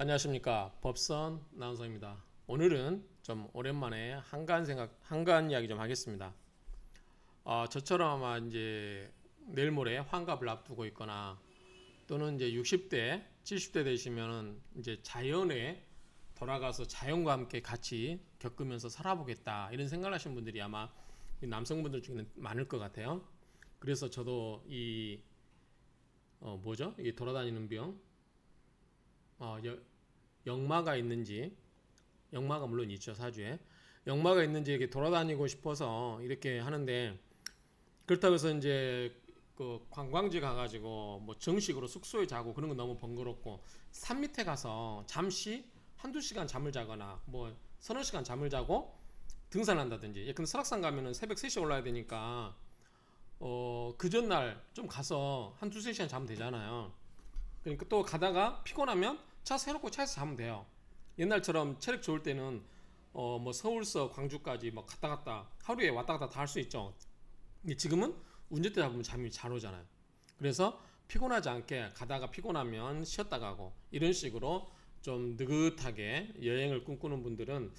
안녕하십니까 법선 나운서입니다. 오늘은 좀 오랜만에 한간 생각 한간 이야기 좀 하겠습니다. 어, 저처럼 아마 이제 내일 모레 환갑을 앞두고 있거나 또는 이제 60대, 70대 되시면은 이제 자연에 돌아가서 자연과 함께 같이 겪으면서 살아보겠다 이런 생각을 하시는 분들이 아마 이 남성분들 중에는 많을 것 같아요. 그래서 저도 이 어, 뭐죠? 이 돌아다니는 병, 어, 여, 역마가 있는지 역마가 물론 있죠 사주에 역마가 있는지 이렇게 돌아다니고 싶어서 이렇게 하는데 그렇다고 해서 이제 그 관광지 가가지고 뭐 정식으로 숙소에 자고 그런 건 너무 번거롭고 산 밑에 가서 잠시 한두 시간 잠을 자거나 뭐 서너 시간 잠을 자고 등산한다든지 예, 근데 설악산 가면은 새벽 3시에 올라야 되니까 어, 그 전날 좀 가서 한 두세 시간 자면 되잖아요. 그러니까 또 가다가 피곤하면 차 세놓고 차에서 자면 돼요. 옛날처럼 체력 좋을 때는 어 뭐 서울서 광주까지 뭐 갔다 갔다 하루에 왔다 갔다 다 할 수 있죠. 근데 지금은 운전대 잡으면 잠이 잘 오잖아요. 그래서 피곤하지 않게 가다가 피곤하면 쉬었다 가고 이런 식으로 좀 느긋하게 여행을 꿈꾸는 분들은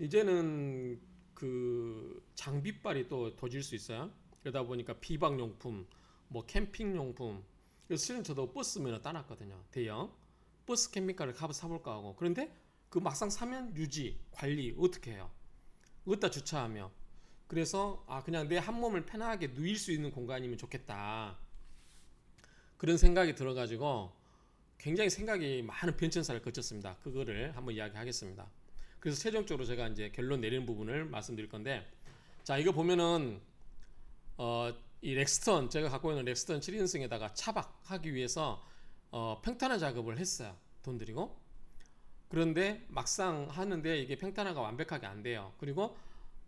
이제는 그 장비빨이 또 더 질 수 있어요. 그러다 보니까 비방용품, 뭐 캠핑용품. 그래서 실은 저도 버스 면허 따놨거든요. 대형 버스 캠핑카를 가서 사볼까 하고 그런데 그 막상 사면 유지 관리 어떻게 해요? 어디다 주차하며 그래서 아 그냥 내 한 몸을 편하게 누일 수 있는 공간이면 좋겠다 그런 생각이 들어가지고 굉장히 생각이 많은 변천사를 거쳤습니다. 그거를 한번 이야기하겠습니다. 그래서 최종적으로 제가 이제 결론 내리는 부분을 말씀드릴 건데 자 이거 보면은 어, 이 렉스턴 제가 갖고 있는 렉스턴 7인승에다가 차박하기 위해서 어, 평탄화 작업을 했어요. 돈 들이고. 그런데 막상 하는데 이게 평탄화가 완벽하게 안 돼요. 그리고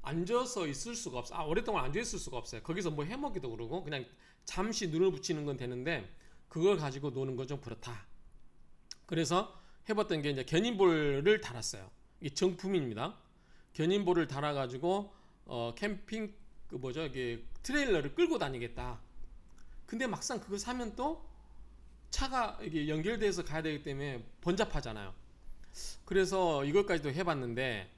앉아서 있을 수가 없어. 아, 오랫동안 앉아 있을 수가 없어요. 거기서 뭐 해먹기도 그러고 그냥 잠시 눈을 붙이는 건 되는데 그걸 가지고 노는 건 좀 그렇다. 그래서 해봤던 게 이제 견인볼을 달았어요. 이게 정품입니다. 견인볼을 달아가지고 어, 캠핑 그 뭐죠 이게 트레일러를 끌고 다니겠다. 근데 막상 그거 사면 또 차가 이게 연결돼서 가야 되기 때문에 번잡하잖아요. 그래서 이것까지도 해봤는데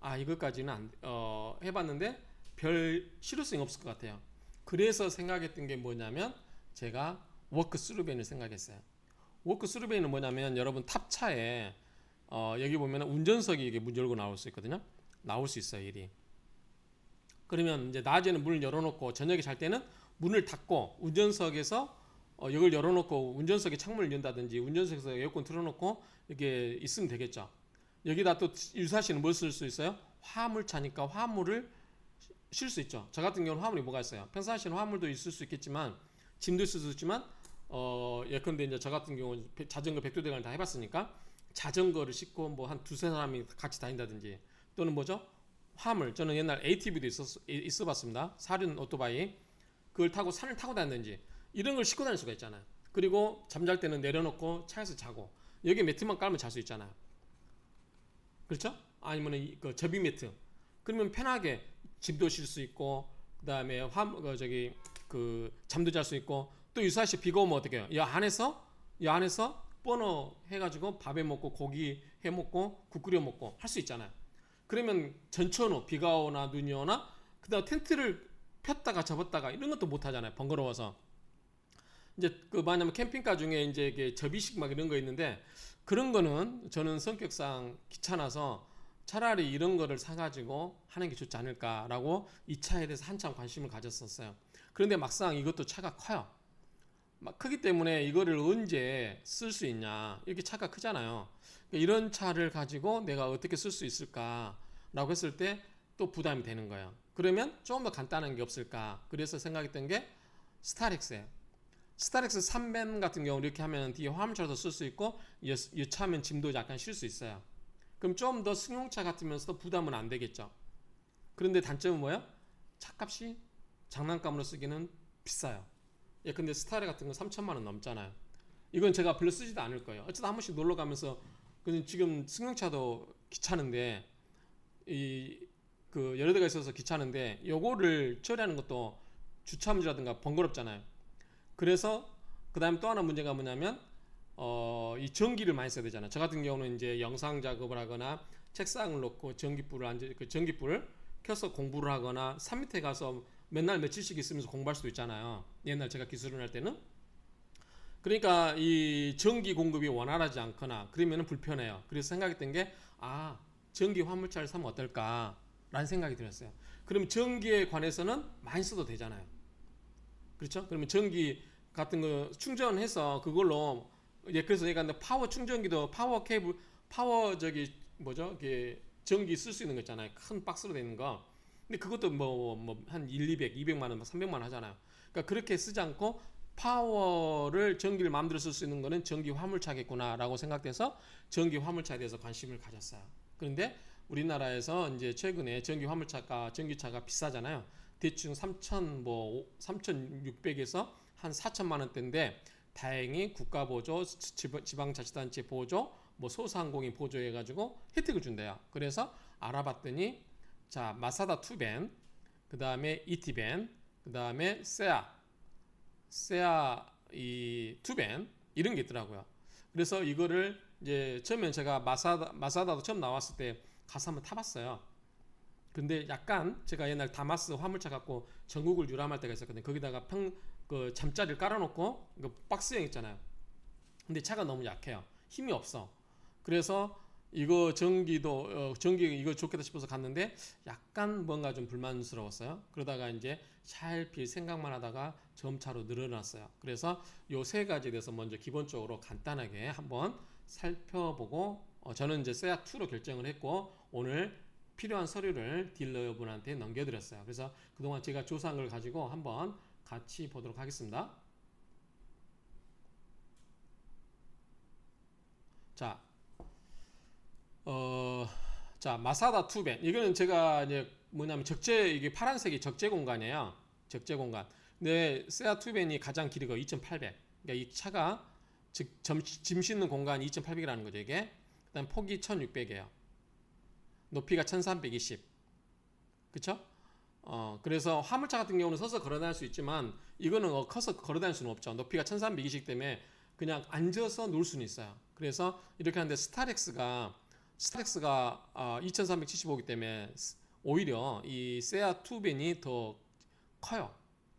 아 이것까지는 안, 어, 해봤는데 별 실효성이 없을 것 같아요. 그래서 생각했던 게 뭐냐면 제가 워크 스루벤을 생각했어요. 워크 스루벤은 뭐냐면 여러분 탑차에 어, 여기 보면 운전석이 이게 문 열고 나올 수 있거든요. 나올 수 있어요 일이. 그러면 이제 낮에는 문을 열어놓고 저녁에 잘 때는 문을 닫고 운전석에서 어, 이걸 열어놓고 운전석에 창문을 연다든지 운전석에서 에어컨 틀어놓고 이게 있으면 되겠죠. 여기다 또 유사시는 뭘 쓸 수 있어요? 화물차니까 화물을 실수 있죠. 저 같은 경우는 화물이 뭐가 있어요? 평상시에는 화물도 있을 수 있겠지만 짐도 있을 수 있지만 어 예컨대 이제 저 같은 경우는 배- 자전거 백두대간을 다 해봤으니까 자전거를 싣고 뭐 한 두세 사람이 같이 다닌다든지 또는 뭐죠? 화물 저는 옛날 ATV도 있었 있어봤습니다. 사륜 오토바이 그걸 타고 산을 타고 다니든지 이런 걸 싣고 다닐 수가 있잖아요. 그리고 잠잘 때는 내려놓고 차에서 자고 여기 매트만 깔면 잘 수 있잖아요. 그렇죠? 아니면 이- 그 접이 매트. 그러면 편하게 짐도 실수 있고 그다음에 화 그 저기 그 잠도 잘 수 있고 또 유사시 비가 오면 어떻게 해요? 이 안에서 이 안에서 버너 해가지고 밥에 먹고 고기 해 먹고 국 끓여 먹고 할 수 있잖아요. 그러면 전천후 비가 오나 눈이 오나 그다음 텐트를 폈다가 접었다가 이런 것도 못 하잖아요. 번거로워서. 이제 그 뭐냐면 캠핑카 중에 이제 이게 접이식 막 이런 거 있는데 그런 거는 저는 성격상 귀찮아서 차라리 이런 거를 사가지고 하는 게 좋지 않을까라고 이 차에 대해서 한참 관심을 가졌었어요. 그런데 막상 이것도 차가 커요. 막 크기 때문에 이거를 언제 쓸 수 있냐 이렇게 차가 크잖아요. 그러니까 이런 차를 가지고 내가 어떻게 쓸 수 있을까라고 했을 때 또 부담이 되는 거예요. 그러면 조금 더 간단한 게 없을까? 그래서 생각했던 게 스타렉스예요. 스타렉스 3벤 같은 경우 이렇게 하면 뒤에 화물차도 쓸 수 있고 여차하면 짐도 약간 실수 있어요. 그럼 좀 더 승용차 같으면서도 부담은 안 되겠죠. 그런데 단점은 뭐예요? 차값이 장난감으로 쓰기는 비싸요. 예, 근데 스타렉 같은 건 3천만 원 넘잖아요. 이건 제가 별로 쓰지도 않을 거예요. 어쩌다 한 번씩 놀러 가면서 지금 승용차도 귀찮은데 이 그 여러 대가 있어서 귀찮은데 요거를 처리하는 것도 주차 문제라든가 번거롭잖아요. 그래서 그 다음에 또 하나 문제가 뭐냐면 어, 이 전기를 많이 써야 되잖아요. 저 같은 경우는 이제 영상 작업을 하거나 책상을 놓고 전기불을 앉아 그 전기불을 켜서 공부를 하거나 산 밑에 가서 맨날 며칠씩 있으면서 공부할 수도 있잖아요. 옛날 제가 기술을 할 때는 그러니까 이 전기 공급이 원활하지 않거나 그러면은 불편해요. 그래서 생각했던 게 아, 전기 화물차를 사면 어떨까라는 생각이 들었어요. 그러면 전기에 관해서는 많이 써도 되잖아요. 그렇죠? 그러면 전기 같은 거 충전해서 그걸로 예 그래서 얘가 파워 충전기도 파워 케이블 파워 저기 뭐죠? 이게 전기 쓸 수 있는 거 있잖아요. 큰 박스로 돼 있는 거. 근데 그것도 뭐 뭐 한 1, 200, 200만 원, 300만 원 하잖아요. 그러니까 그렇게 쓰지 않고 파워를 전기를 마음대로 쓸 수 있는 거는 전기 화물차겠구나라고 생각돼서 전기 화물차에 대해서 관심을 가졌어요. 그런데 우리나라에서 이제 최근에 전기 화물차가 전기차가 비싸잖아요. 대충 3천 뭐 3,600에서 한 4천만 원대인데 다행히 국가 보조, 지- 지방 자치단체 보조, 뭐 소상공인 보조해 가지고 혜택을 준대요. 그래서 알아봤더니 자 마사다 투벤, 그 다음에 이티벤, 그 다음에 세아, 세아 이 투벤 이런 게 있더라고요. 그래서 이거를 이제 처음엔 제가 마사다 마사다도 처음 나왔을 때 가서 한번 타봤어요. 근데 약간 제가 옛날 다마스 화물차 갖고 전국을 유람할 때가 있었거든요. 거기다가 평 그 잠자리를 깔아놓고 그 박스형 있잖아요. 근데 차가 너무 약해요. 힘이 없어. 그래서 이거 전기도 어, 전기 이거 좋겠다 싶어서 갔는데 약간 뭔가 좀 불만스러웠어요. 그러다가 이제 차일필 생각만 하다가 점차로 늘어났어요. 그래서 요 세 가지에 대해서 먼저 기본적으로 간단하게 한번 살펴보고 어, 저는 이제 세아 2로 결정을 했고 오늘 필요한 서류를 딜러분한테 넘겨드렸어요. 그래서 그동안 제가 조사한 걸 가지고 한번 같이 보도록 하겠습니다. 자, 어, 자 마사다 투벤 이거는 제가 이제 뭐냐면 적재 이게 파란색이 적재 공간이에요. 적재 공간. 근데 세아 투벤이 가장 길이가 2,800. 그러니까 이 차가 즉 점, 짐 싣는 공간이 2,800이라는 거죠 이게. 그다음 폭이 1,600이에요. 높이가 1,320. 그쵸? 어, 그래서 화물차 같은 경우는 서서 걸어 다닐 수 있지만 이거는 어, 커서 걸어 다닐 수는 없죠. 높이가 1320 때문에 그냥 앉아서 놀 수는 있어요. 그래서 이렇게 하는데 스타렉스가 스타렉스가 어, 2375이기 때문에 스- 오히려 이 세아 투벤이 더 커요.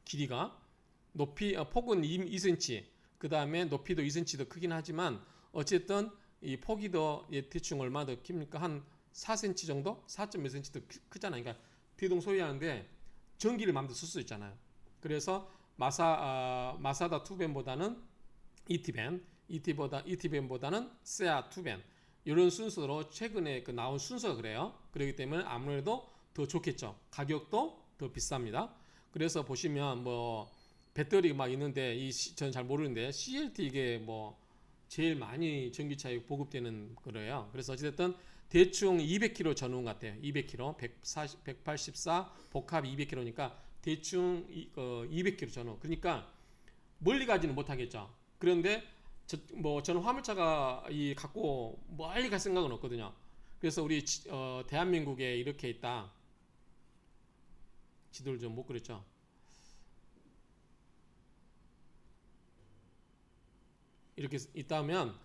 길이가 높이 어, 폭은 2, 2cm 그 다음에 높이도 2cm 더 크긴 하지만 어쨌든 이 폭이 더 예, 대충 얼마 더 깁니까 한 4cm 정도 4.몇 cm 더 크, 크잖아요. 그러니까 대동소이하는데 전기를 마음대로 쓸 수 있잖아요. 그래서 마사 아, 마사다 투벤보다는 이티벤, 이티보다 이티벤보다는 세아 투벤 이런 순서로 최근에 그 나온 순서가 그래요. 그렇기 때문에 아무래도 더 좋겠죠. 가격도 더 비쌉니다. 그래서 보시면 뭐 배터리 막 있는데 이 저는 잘 모르는데 CLT 이게 뭐 제일 많이 전기차에 보급되는 거래요. 그래서 어쨌든 대충 200km 전후 같아요. 200km, 140, 184 복합 200km니까 대충 이, 어, 200km 전후. 그러니까 멀리 가지는 못하겠죠. 그런데 저, 뭐 저는 화물차가 이 갖고 멀리 갈 생각은 없거든요. 그래서 우리 지- 어, 대한민국에 이렇게 있다. 지도를 좀 못 그렸죠. 이렇게 있다면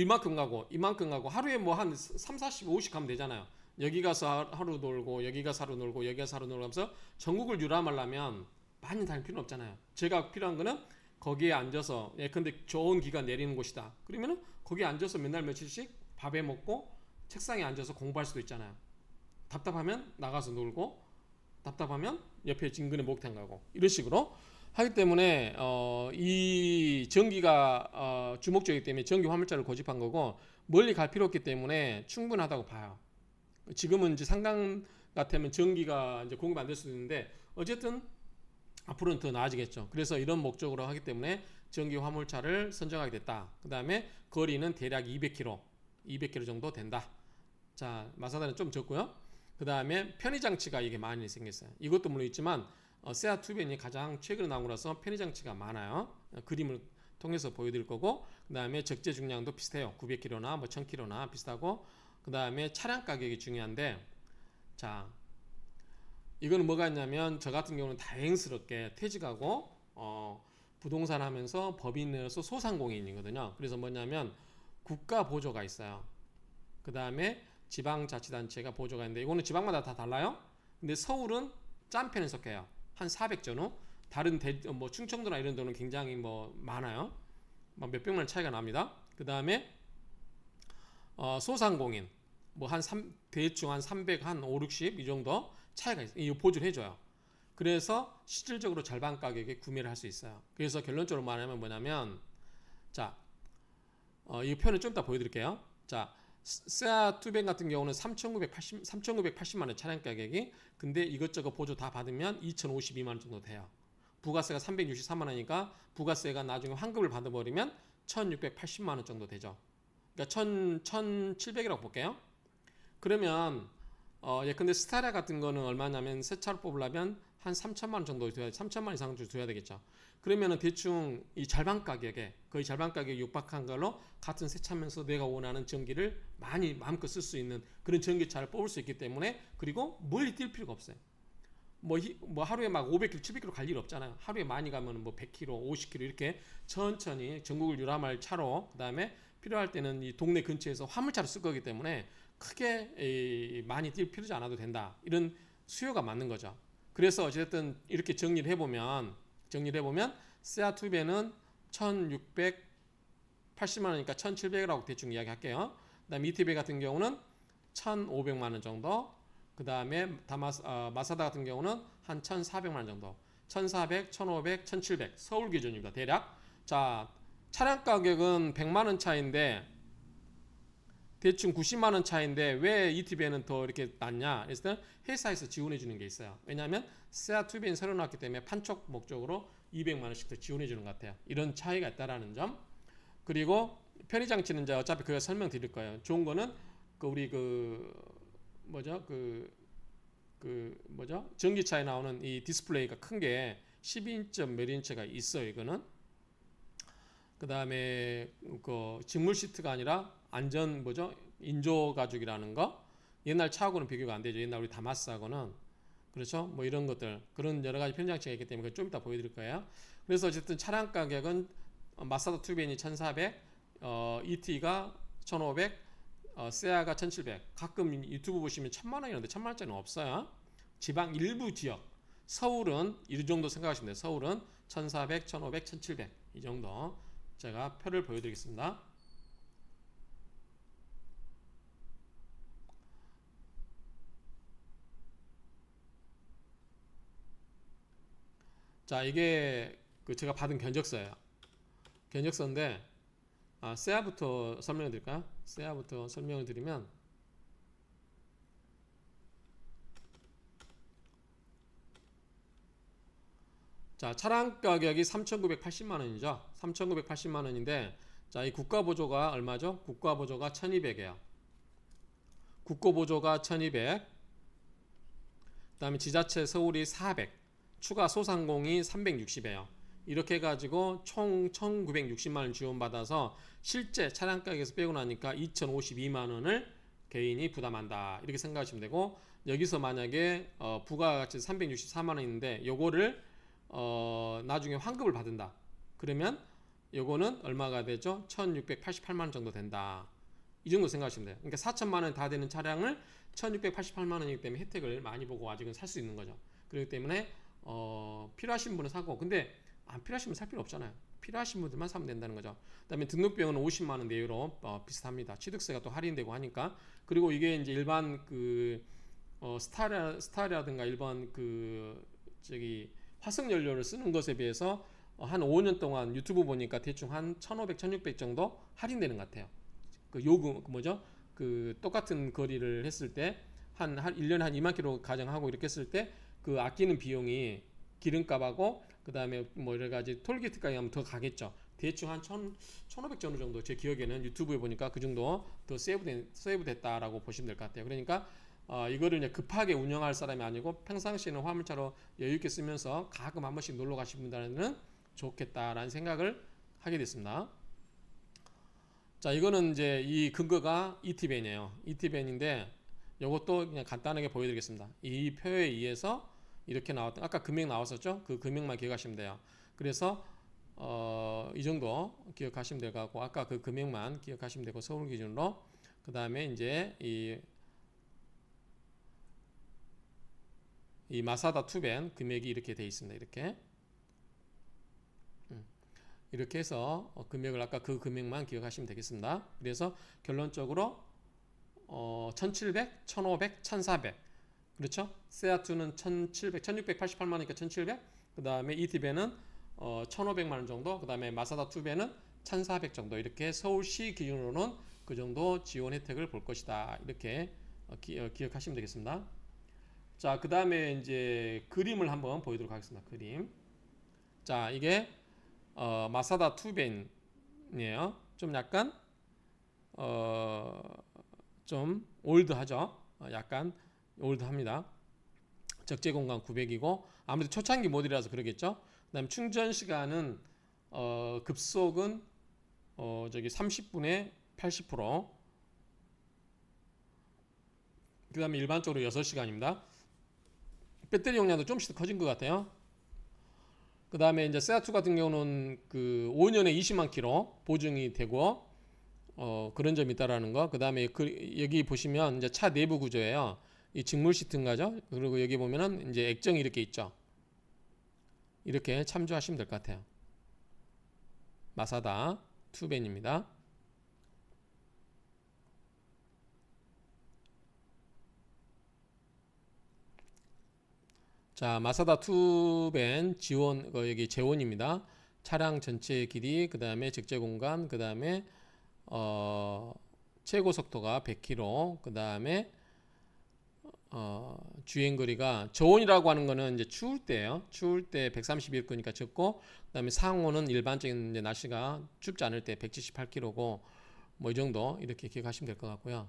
이만큼 가고 이만큼 가고 하루에 뭐 한 3, 40, 50 가면 되잖아요. 여기 가서 하루 놀고 여기 가서 하루 놀고 여기 가서 하루 놀고 하면서 전국을 유람하려면 많이 다닐 필요는 없잖아요. 제가 필요한 거는 거기에 앉아서 예 근데 좋은 기가 내리는 곳이다. 그러면은 거기에 앉아서 맨날 며칠씩 밥에 먹고 책상에 앉아서 공부할 수도 있잖아요. 답답하면 나가서 놀고 답답하면 옆에 진근에 목욕탕 가고 이런 식으로 하기 때문에 어, 이 전기가 어, 주목적이기 때문에 전기 화물차를 고집한 거고 멀리 갈 필요 없기 때문에 충분하다고 봐요. 지금은 이제 상당 같으면 전기가 이제 공급 안 될 수도 있는데 어쨌든 앞으로는 더 나아지겠죠. 그래서 이런 목적으로 하기 때문에 전기 화물차를 선정하게 됐다. 그 다음에 거리는 대략 200km, 200km 정도 된다. 자, 마사다는 좀 적고요. 그 다음에 편의 장치가 이게 많이 생겼어요. 이것도 물론 있지만 어, 세아 투벤이 가장 최근에 나온 거라서 편의 장치가 많아요. 어, 그림을 통해서 보여드릴 거고 그 다음에 적재 중량도 비슷해요. 900km나 뭐 1000km나 비슷하고 그 다음에 차량 가격이 중요한데 자 이거는 뭐가 있냐면 저 같은 경우는 다행스럽게 퇴직하고 어 부동산 하면서 법인으로서 소상공인이거든요. 그래서 뭐냐면 국가 보조가 있어요. 그 다음에 지방자치단체가 보조가 있는데 이거는 지방마다 다 달라요. 근데 서울은 짠 편에 속해요. 한 400전후. 다른 대, 뭐 충청도나 이런 데는 굉장히 뭐 많아요. 막 몇백만 원 차이가 납니다. 그 다음에 어, 소상공인 뭐 한 대충 한 300, 한 5, 60 이 정도 차이가 있어요. 이 보조를 해줘요. 그래서 실질적으로 절반 가격에 구매를 할 수 있어요. 그래서 결론적으로 말하면 뭐냐면 자, 어, 이 표는 좀 이따 보여드릴게요. 자, 세아 투뱅 같은 경우는 3,980 3,980만 원 차량 가격이 근데 이것저것 보조 다 받으면 2,052만 원 정도 돼요. 부가세가 363만 원이니까 부가세가 나중에 환급을 받아버리면 1,680만 원 정도 되죠. 그러니까 1,000 1,700이라고 볼게요. 그러면 어, 예, 근데 스타라 같은 거는 얼마냐면 새 차를 뽑으려면 한 3천만 원 정도 줘야 3천만 원 이상 줘야 되겠죠. 그러면은 대충 이 절반 가격에 거의 절반 가격에 육박한 걸로 같은 새 차면서 내가 원하는 전기를 많이 마음껏 쓸 수 있는 그런 전기차를 뽑을 수 있기 때문에 그리고 멀리 뛸 필요가 없어요. 뭐, 히- 뭐 하루에 막 500km, 700km 갈 일 없잖아요. 하루에 많이 가면 뭐 100km, 50km 이렇게 천천히 전국을 유람할 차로 그다음에 필요할 때는 이 동네 근처에서 화물차로 쓸 거기 때문에 크게 이, 많이 뛸 필요지 않아도 된다. 이런 수요가 맞는 거죠. 그래서 어쨌든 이렇게 정리를 해보면 정리를 해보면 세아 투베는 1,680만 원이니까 1,700이라고 대충 이야기할게요. 그다음 이티베 같은 경우는 1,500만 원 정도. 그다음에 다마스 어, 마사다 같은 경우는 한 1,400만 원 정도. 1,400, 1,500, 1,700 서울 기준입니다. 대략. 자, 차량 가격은 100만 원 차인데 대충 90만 원 차인데 왜 ETB에는 더 이렇게 낮냐? 그래서 회사에서 지원해 주는 게 있어요. 왜냐하면 세아 투비엔 새로 나왔기 때문에 판촉 목적으로 200만 원씩 더 지원해 주는 것 같아요. 이런 차이가 있다라는 점. 그리고 편의 장치는 이제 어차피 그가 설명드릴 거예요. 좋은 거는 그 우리 그 뭐죠? 그, 그 뭐죠? 전기차에 나오는 이 디스플레이가 큰 게 12인치 몇 인치가 있어요. 이거는. 그 다음에 그 직물 시트가 아니라 안전 뭐죠? 인조 가죽이라는 거. 옛날 차하고는 비교가 안 되죠. 옛날 우리 다마스하고는 그렇죠? 뭐 이런 것들 그런 여러 가지 편장치가 있기 때문에 좀 이따 보여드릴 거예요. 그래서 어쨌든 차량 가격은 어, 마사다 투벤이 1,400, 어, ET가 1,500, 어, 세아가 1,700. 가끔 유튜브 보시면 천만 원이는데 천만 원짜리는 없어요. 지방 일부 지역 서울은 이 정도 생각하시면 돼요. 서울은 1,400, 1,500, 1,700 이 정도 제가 표를 보여드리겠습니다. 자 이게 그 제가 받은 견적서예요. 견적서인데 아, 세아부터 설명해 드릴까요? 세아부터 설명을 드리면 자 차량 가격이 3,980만 원이죠. 3,980만 원인데 자 이 국가 보조가 얼마죠? 국가 보조가 1,200이에요. 국고 보조가 1,200. 그다음에 지자체 서울이 400. 추가 소상공이 360이에요. 이렇게 해가지고 총 1,960만 원 지원받아서 실제 차량 가격에서 빼고 나니까 2,052만 원을 개인이 부담한다. 이렇게 생각하시면 되고 여기서 만약에 어, 부가가치 364만 원인데 요거를 어, 나중에 환급을 받는다. 그러면 요거는 얼마가 되죠? 1,688만 원 정도 된다. 이 정도 생각하시면 돼요. 그러니까 4천만 원 다 되는 차량을 1,688만 원이기 때문에 혜택을 많이 보고 아직은 살 수 있는 거죠. 그렇기 때문에 어, 필요하신 분은 사고 근데 안 필요하신 분살 필요 없잖아요. 필요하신 분들만 사면 된다는 거죠. 그다음에 등록비용은 50만 원 내외로 어, 비슷합니다. 취득세가 또 할인되고 하니까 그리고 이게 이제 일반 그 어, 스타라 스타라든가 일반 그 저기 화석 연료를 쓰는 것에 비해서 어, 한 5년 동안 유튜브 보니까 대충 한 1,500, 1,600 정도 할인되는 것 같아요. 그 요금 그 뭐죠? 그 똑같은 거리를 했을 때 한 한 1년에 한 2만 킬로 가정하고 이렇게 했을 때 그 아끼는 비용이 기름값하고 그 다음에 뭐 여러 가지 톨게이트까지 하면 더 가겠죠. 대충 한 1,000, 1,500 정도 정도 제 기억에는 유튜브에 보니까 그 정도 더 세이브 세이브 됐다라고 보시면 될 것 같아요. 그러니까 어, 이거를 이제 급하게 운영할 사람이 아니고 평상시에는 화물차로 여유 있게 쓰면서 가끔 한 번씩 놀러 가시는 분들은 좋겠다라는 생각을 하게 됐습니다. 자, 이거는 이제 이 근거가 ETBN이에요. ETBN인데 이것도 그냥 간단하게 보여드리겠습니다. 이 표에 의해서 이렇게 나왔던 아까 금액 나왔었죠? 그 금액만 기억하시면 돼요. 그래서 어, 이 정도 기억하시면 될 것 같고 아까 그 금액만 기억하시면 되고 서울 기준으로 그 다음에 이제 이, 이 마사다 투벤 금액이 이렇게 돼 있습니다. 이렇게 음, 이렇게 해서 어, 금액을 아까 그 금액만 기억하시면 되겠습니다. 그래서 결론적으로 어, 1700, 1500, 1400 그렇죠? 세아투는 1700, 1688만 원이니까 1700. 그 다음에 이티벤은 어, 1500만 원 정도. 그 다음에 마사다 투벤은 1400 정도. 이렇게 서울시 기준으로는 그 정도 지원 혜택을 볼 것이다. 이렇게 어, 기, 어, 기억하시면 되겠습니다. 자, 그 다음에 이제 그림을 한번 보여 드리도록 하겠습니다. 그림. 자, 이게 어, 마사다 투벤이에요. 좀 약간 어, 좀 올드하죠. 어, 약간 올드합니다. 적재 공간 900이고 아무래도 초창기 모델이라서 그러겠죠. 그다음 충전 시간은 어, 급속은 어, 저기 30분에 80%. 그다음에 일반적으로 6시간입니다. 배터리 용량도 좀씩 더 커진 것 같아요. 그다음에 이제 세아2 같은 경우는 그 5년에 20만 킬로 보증이 되고 어, 그런 점이 있다라는 거. 그다음에 그 여기 보시면 이제 차 내부 구조예요. 이 직물 시트인가죠? 그리고 여기 보면은 이제 액정이 이렇게 있죠. 이렇게 참조하시면 될 것 같아요. 마사다 투벤입니다. 자, 마사다 투벤 지원 어, 여기 재원입니다. 차량 전체 길이, 그 다음에 적재 공간, 그 다음에 어, 최고 속도가 100km, 그 다음에 어, 주행 거리가 저온이라고 하는 거는 이제 추울 때예요. 추울 때 131km니까 적고 그다음에 상온은 일반적인 이제 날씨가 춥지 않을 때 178km고 뭐 이 정도 이렇게 기억하시면 될 것 같고요.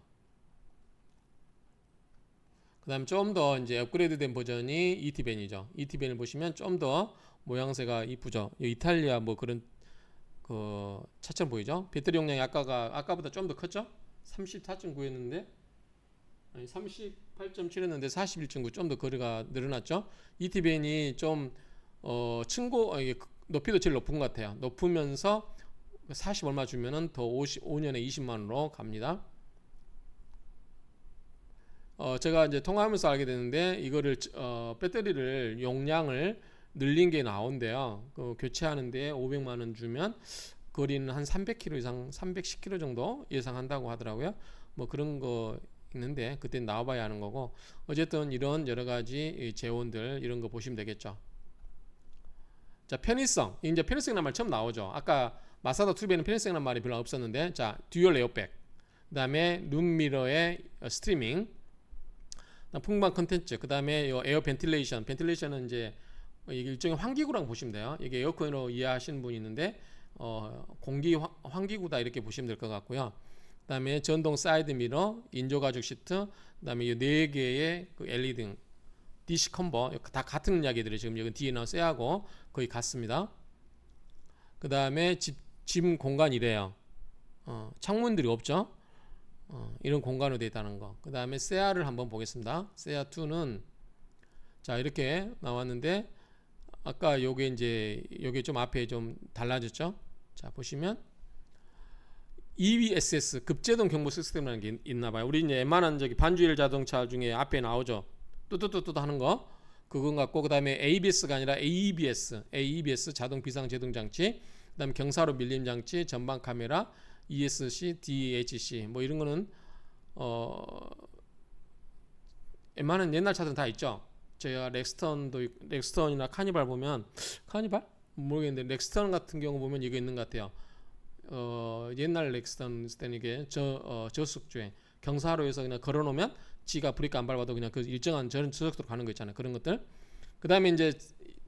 그다음에 좀더 이제 업그레이드된 버전이 ET벤이죠. ET벤을 보시면 좀 더 모양새가 이쁘죠. 이 이탈리아 뭐 그런 그 차처럼 보이죠? 배터리 용량이 아까가 아까보다 좀 더 컸죠? 34.9였는데 아니 38.7였는데 41.9 좀 더 거리가 늘어났죠. ETBN이 좀 어, 층고 어, 이게 높이도 제일 높은 것 같아요. 높으면서 40 얼마 주면은 더 50, 5년에 20만 원으로 갑니다. 어, 제가 이제 통화하면서 알게 됐는데 이거를 어, 배터리를 용량을 늘린 게 나온대요. 그 교체하는데 500만 원 주면 거리는 한 300km 이상, 310km 정도 예상한다고 하더라고요. 뭐 그런 거 있는데 그때 나와봐야 하는 거고 어쨌든 이런 여러 가지 재원들 이런 거 보시면 되겠죠. 자 편의성 이제 편의성이라는 말 처음 나오죠. 아까 마사다 투비에는 편의성이라는 말이 별로 없었는데 자 듀얼 에어백 그다음에 룸미러의 스트리밍 풍부한 컨텐츠 그다음에 에어 벤틸레이션 벤틸레이션은 이제 이게 일종의 환기구라고 보시면 돼요. 이게 에어컨으로 이해하시는 분이 있는데 어, 공기 환기구다 이렇게 보시면 될 것 같고요. 그다음에 전동 사이드 미러, 인조 가죽 시트, 그다음에 이 네 개의 그 LED DC 컴버 다 같은 이야기들이 지금 여기 뒤에 나온 쇠하고 거의 같습니다. 그다음에 집, 짐 공간이래요. 어, 창문들이 없죠. 어, 이런 공간으로 되어 있다는 거. 그 다음에 세아를 한번 보겠습니다. 세아 2는 자 이렇게 나왔는데 아까 요게 이제 요게 좀 앞에 좀 달라졌죠. 자 보시면 EVSS 급제동 경보 시스템이라는 게 있나 봐요. 우리 이제 웬만한 저기 반주일 자동차 중에 앞에 나오죠. 뚜뚜뚜뚜 하는 거. 그건 같고 그다음에 ABS가 아니라 AEBS, AEBS 자동 비상 제동 장치. 그다음에 경사로 밀림 장치, 전방 카메라, ESC, DHC 뭐 이런 거는 어 웬만한 옛날 차들은 다 있죠. 제가 렉스턴도 렉스턴이나 카니발 보면 카니발 모르겠는데 렉스턴 같은 경우 보면 이거 있는 것 같아요. 어, 옛날 렉스턴 이게 저 어, 저속주행 경사로에서 그냥 걸어놓으면 지가 브레이크 안 밟아도 그냥 그 일정한 저런 저속도로 가는 거 있잖아요. 그런 것들. 그 다음에 이제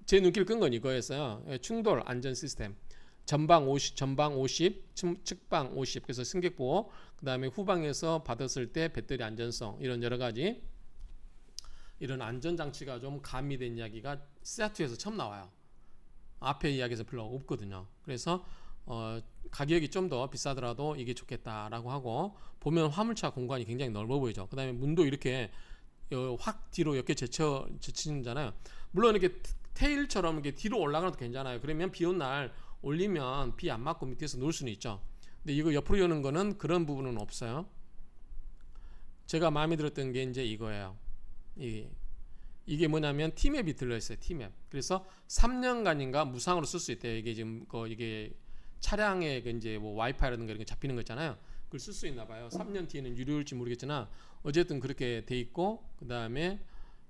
제 눈길 끈 건 이거였어요. 예, 충돌 안전 시스템. 전방 50, 전방 50, 측방 50. 그래서 승객 보호. 그 다음에 후방에서 받았을 때 배터리 안전성 이런 여러 가지 이런 안전 장치가 좀 가미된 이야기가 세아트에서 처음 나와요. 앞에 이야기에서 별로 없거든요. 그래서 어, 가격이 좀 더 비싸더라도 이게 좋겠다라고 하고 보면 화물차 공간이 굉장히 넓어 보이죠. 그다음에 문도 이렇게 확 뒤로 이렇게 제쳐 제치잖아요. 물론 이렇게 테일처럼 이렇게 뒤로 올라가는 것도 괜찮아요. 그러면 비 온 날 올리면 비 안 맞고 밑에서 놓을 수는 있죠. 근데 이거 옆으로 여는 거는 그런 부분은 없어요. 제가 마음에 들었던 게 이제 이거예요. 이 이게 뭐냐면 티맵이 들려 있어요. 티맵. 그래서 3년간인가 무상으로 쓸 수 있대요. 이게 지금 그 이게 차량에 그 이제 뭐 와이파이라든가 이런 게 잡히는 거 있잖아요. 그걸 쓸 수 있나 봐요. 3년 뒤에는 유료일지 모르겠지만 어쨌든 그렇게 돼 있고 그 다음에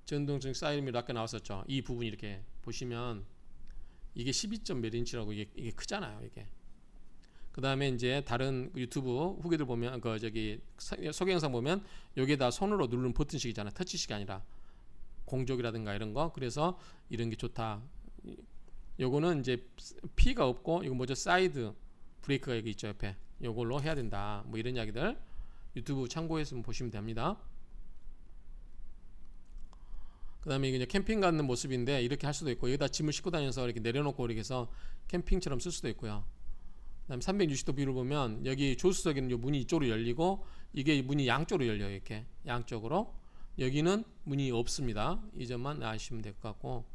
전동적 사이즈이 아까 나왔었죠. 이 부분 이렇게 보시면 이게 12점 몇 인치라고 이게, 이게 크잖아요. 이게. 그 다음에 이제 다른 유튜브 후기들 보면 그 저기 사- 소개 영상 보면 여기에다 손으로 누르는 버튼식이잖아. 터치식이 아니라 공족이라든가 이런 거. 그래서 이런 게 좋다. 이- 요거는 이제 P가 없고 이거 뭐죠? 사이드 브레이크가 여기 있죠 옆에. 요걸로 해야 된다. 뭐 이런 이야기들 유튜브 참고해서 보시면 됩니다. 그 다음에 이게 이제 캠핑 가는 모습인데 이렇게 할 수도 있고 여기다 짐을 싣고 다니면서 이렇게 내려놓고 이렇게 해서 캠핑처럼 쓸 수도 있고요. 그 다음 360도 뷰를 보면 여기 조수석에는 요 문이 이쪽으로 열리고 이게 문이 양쪽으로 열려요 이렇게 양쪽으로 여기는 문이 없습니다. 이 점만 아시면 될 것 같고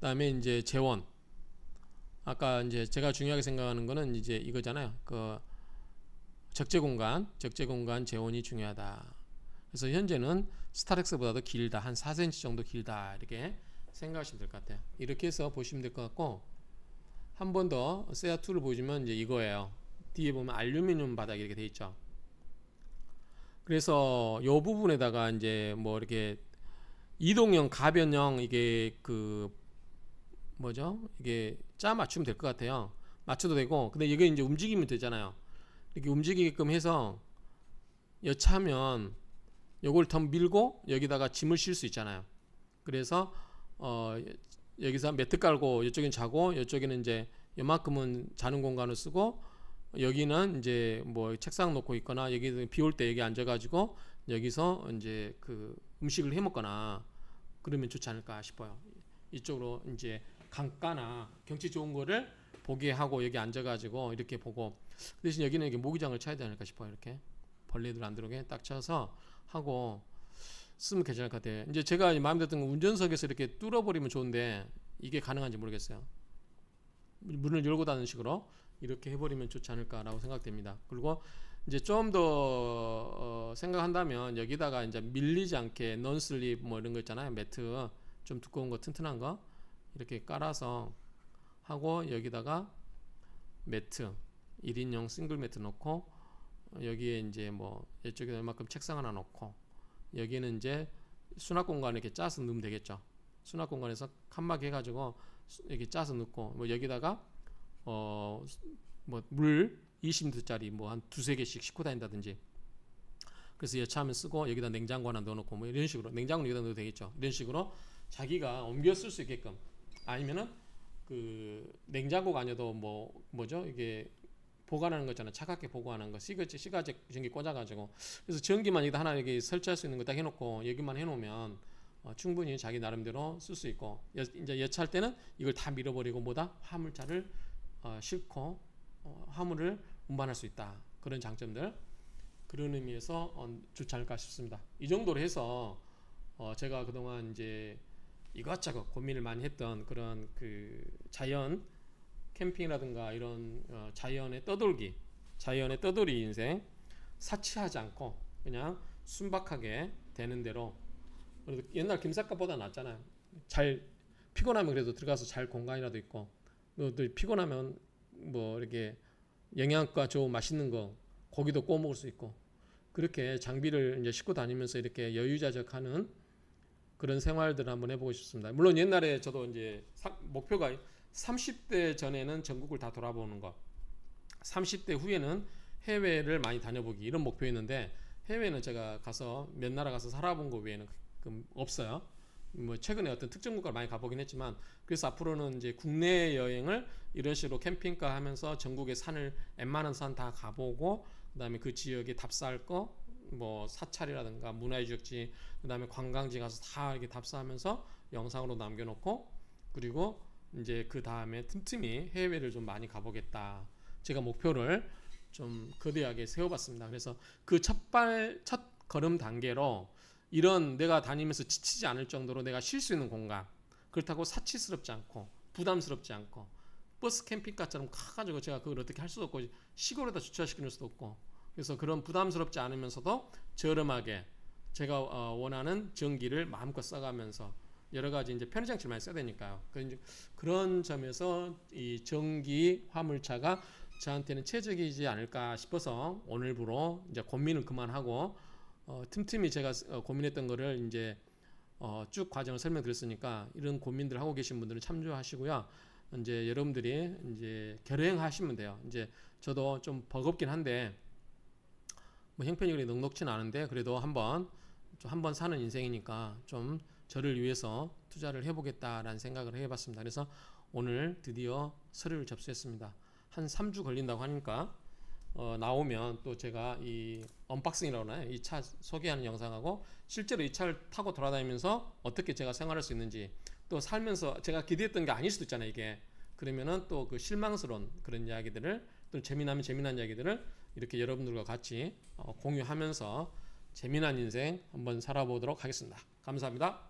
그다음에 이제 재원 아까 이제 제가 중요하게 생각하는 거는 이제 이거잖아요. 그 적재 공간, 적재 공간 재원이 중요하다. 그래서 현재는 스타렉스보다도 길다. 한 4cm 정도 길다. 이렇게 생각하시면 될 것 같아요. 이렇게 해서 보시면 될 것 같고 한 번 더 세아2를 보시면 이제 이거예요. 뒤에 보면 알루미늄 바닥이 이렇게 돼 있죠. 그래서 요 부분에다가 이제 뭐 이렇게 이동형 가변형 이게 그 뭐죠? 이게 짜 맞추면 될 것 같아요. 맞춰도 되고 근데 이게 이제 움직이면 되잖아요. 이렇게 움직이게끔 해서 여차하면 요걸 더 밀고 여기다가 짐을 실 수 있잖아요. 그래서 어 여기서 매트 깔고 이쪽엔 자고 이쪽에는 이제 요만큼은 자는 공간을 쓰고 여기는 이제 뭐 책상 놓고 있거나 여기 비올 때 여기 앉아가지고 여기서 이제 그 음식을 해 먹거나 그러면 좋지 않을까 싶어요. 이쪽으로 이제 강가나 경치 좋은 거를 보게 하고 여기 앉아가지고 이렇게 보고 그 대신 여기는 이렇게 모기장을 쳐야 되지 않을까 싶어요. 이렇게 벌레들 안 들어오게 딱 쳐서 하고 쓰면 괜찮을 것 같아요. 이제 제가 마음에 들었던 건 운전석에서 이렇게 뚫어버리면 좋은데 이게 가능한지 모르겠어요. 문을 열고 닫는 식으로 이렇게 해버리면 좋지 않을까라고 생각됩니다. 그리고 이제 좀더 어, 생각한다면 여기다가 이제 밀리지 않게 넌슬립 뭐 이런 거 있잖아요. 매트 좀 두꺼운 거 튼튼한 거 이렇게 깔아서 하고 여기다가 매트 1인용 싱글 매트 놓고 여기에 이제 뭐 이쪽에 얼마큼 책상 하나 놓고 여기는 이제 수납 공간 이렇게 짜서 넣으면 되겠죠. 수납 공간에서 칸막 해가지고 수- 이렇게 짜서 넣고 뭐 여기다가 어 뭐 물 20리터짜리 뭐 한 두세 개씩 싣고 다닌다든지 그래서 여차하면 쓰고 여기다 냉장고 하나 넣어놓고 뭐 이런 식으로 냉장고 여기다 넣어도 되겠죠. 이런 식으로 자기가 옮겨 쓸 수 있게끔 아니면은 그 냉장고가 아니어도 뭐 뭐죠? 이게 보관하는 거 있잖아요. 차갑게 보관하는 거 시가제 시가제 전기 꽂아가지고. 그래서 전기만 여기다 하나 여기 설치할 수 있는 거 딱 해놓고 여기만 해놓으면 어, 충분히 자기 나름대로 쓸 수 있고 여, 이제 여차할 때는 이걸 다 밀어버리고 뭐다? 화물차를 어, 싣고 어, 화물을 운반할 수 있다. 그런 장점들. 그런 의미에서 어, 좋지 않을까 싶습니다. 이 정도로 해서 어, 제가 그동안 이제 이것저것 고민을 많이 했던 그런 그 자연 캠핑이라든가 이런 어, 자연의 떠돌기, 자연의 떠돌이 인생 사치하지 않고 그냥 순박하게 되는 대로 그래도 옛날 김삿갓보다 낫잖아요. 잘 피곤하면 그래도 들어가서 잘 공간이라도 있고 또 피곤하면 뭐 이렇게 영양가 좋은 맛있는 거 고기도 구워 먹을 수 있고 그렇게 장비를 이제 싣고 다니면서 이렇게 여유자적하는 그런 생활들을 한번 해보고 싶습니다. 물론 옛날에 저도 이제 사- 목표가 30대 전에는 전국을 다 돌아보는 것, 30대 후에는 해외를 많이 다녀보기 이런 목표였는데 해외는 제가 가서 몇 나라 가서 살아본 거 외에는 그 없어요. 뭐 최근에 어떤 특정 국가를 많이 가보긴 했지만 그래서 앞으로는 이제 국내 여행을 이런 식으로 캠핑카 하면서 전국의 산을 웬만한 산 다 가보고 그다음에 그 지역에 답사할 거 뭐 사찰이라든가 문화유적지 그다음에 관광지 가서 다 이렇게 답사하면서 영상으로 남겨놓고 그리고 이제 그 다음에 틈틈이 해외를 좀 많이 가보겠다. 제가 목표를 좀 거대하게 세워봤습니다. 그래서 그 첫발 첫 걸음 단계로 이런 내가 다니면서 지치지 않을 정도로 내가 쉴 수 있는 공간 그렇다고 사치스럽지 않고 부담스럽지 않고 버스 캠핑카처럼 커가지고 제가 그걸 어떻게 할 수도 없고 시골에다 주차시키는 수도 없고 그래서 그런 부담스럽지 않으면서도 저렴하게 제가 어, 원하는 전기를 마음껏 써가면서 여러 가지 이제 편의 장치를 많이 써야 되니까요. 그 그런 점에서 이 전기 화물차가 저한테는 최적이지 않을까 싶어서 오늘부로 이제 고민을 그만하고 어, 틈틈이 제가 어, 고민했던 거를 이제 어, 쭉 과정을 설명드렸으니까 이런 고민들 하고 계신 분들은 참조하시고요. 이제 여러분들이 이제 결행하시면 돼요. 이제 저도 좀 버겁긴 한데 뭐 형편이 그리 넉넉치는 않은데 그래도 한번 좀 한번 사는 인생이니까 좀 저를 위해서 투자를 해보겠다라는 생각을 해봤습니다. 그래서 오늘 드디어 서류를 접수했습니다. 한 3주 걸린다고 하니까 어, 나오면 또 제가 이 언박싱이라고 하나요? 이 차 소개하는 영상하고 실제로 이 차를 타고 돌아다니면서 어떻게 제가 생활할 수 있는지 또 살면서 제가 기대했던 게 아닐 수도 있잖아요 이게 그러면은 또 그 실망스러운 그런 이야기들을 또 재미나면 재미난 이야기들을 이렇게 여러분들과 같이 어, 공유하면서 재미난 인생 한번 살아보도록 하겠습니다. 감사합니다.